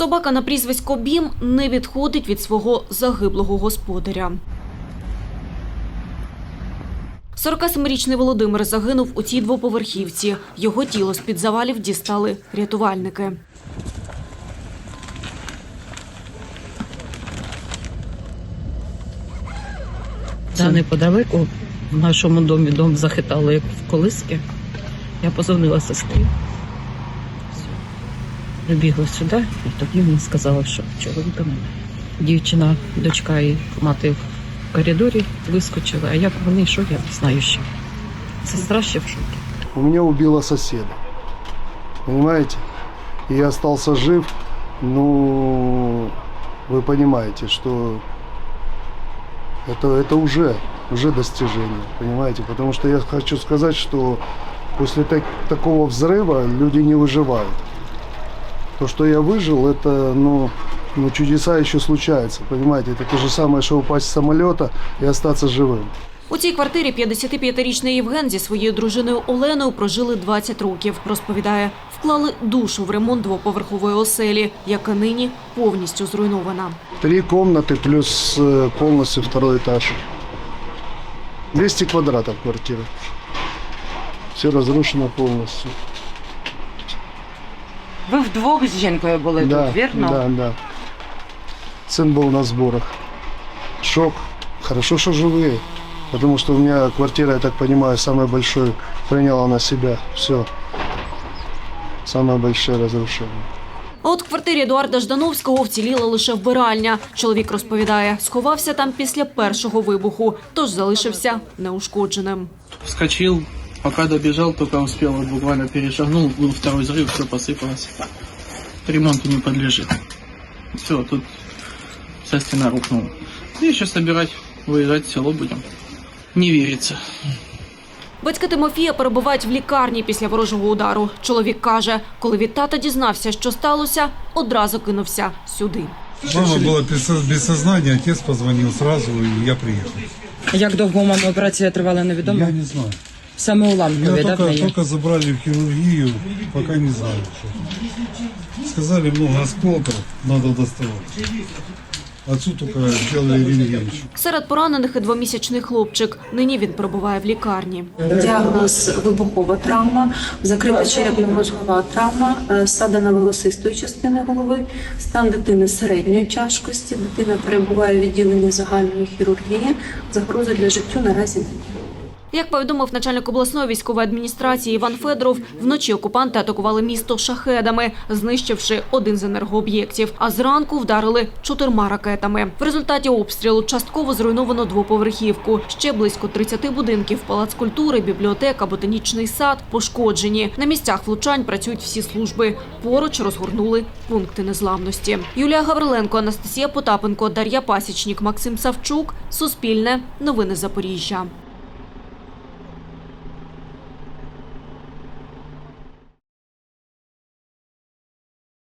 Собака на прізвисько Бім не відходить від свого загиблого господаря. 47-річний Володимир загинув у цій двоповерхівці. Його тіло з-під завалів дістали рятувальники. Це неподалеку в нашому домі дом захитало як в колиски. Я позвонила сестрі. Все. Прибігла сюди, і тоді мені сказала, що чоловіка немає. Дівчина, дочка і мати в коридорі вискочили, а як вони, що я не знаю ще. Сестра ще в шокі. У меня убило соседа. Понимаете? И я остался жив. Ну, вы понимаете, что это, это уже, уже достижение. Понимаете? Потому что я хочу сказать, что после так- такого взрыва люди не выживают. То, что я выжил, это, ну, ну, чудеса еще случаются. Понимаете? Это то же самое, что упасть с самолета и остаться живым. У цій квартирі 55-річний Євген зі своєю дружиною Оленою прожили 20 років. Розповідає, вклали душу в ремонт двоповерхової оселі, яка нині повністю зруйнована. Три комнаты плюс э, полностью второй этаж. 200 квадратов квартира. Все разрушено полностью. Ви вдвох з жінкою були тут, вірно? да, да. Сын был на сборах. Шок. Хорошо, что живые. Потому что у меня квартира, я так понимаю, самая большой приняла на себя. Все. Самое большое разрушение. А от в квартирі Едуарда Ждановського вціліла лише вбиральня. Чоловік розповідає, сховався там після першого вибуху, тож залишився неушкодженим. Вскочил, пока добежал, только успел, вот буквально перешагнул, был второй взрыв, все посыпалось. Ремонту не подлежит. Все, тут вся стена рухнула. И сейчас собирать, выезжать в село будем. Не верится. Батьки Тимофія перебувають в лікарні після ворожого удару. Чоловік каже, коли від тата дізнався, що сталося, одразу кинувся сюди. Мама была без со- без сознания, отец позвонил сразу, и я приехал. Як довго у мами операція тривала, невідомо? Я не знаю. Саме уламкові, да, в только, неї? только забрали в хирургию, пока не знаю. что. Сказали, много осколков, надо доставать. Отцу только сделали рентген. Серед поранених і двомісячний хлопчик. Нині він перебуває в лікарні. Діагноз вибухова травма, закрита черепно-мозгова травма, е, ссадина волосистої частини голови, стан дитини середньої тяжкості. Дитина перебуває в відділенні загальної хірургії. Загрози для життю наразі немає. Як повідомив начальник обласної військової адміністрації Іван Федоров, вночі окупанти атакували місто шахедами, знищивши один з енергооб'єктів. А зранку вдарили чотирма ракетами. В результаті обстрілу частково зруйновано двоповерхівку. Ще близько 30 будинків, палац культури, бібліотека, ботанічний сад пошкоджені. На місцях влучань працюють всі служби. Поруч розгорнули пункти незламності. Юлія Гавриленко, Анастасія Потапенко, Дар'я Пасічнік, Максим Савчук. Суспільне. Новини Запоріжжя.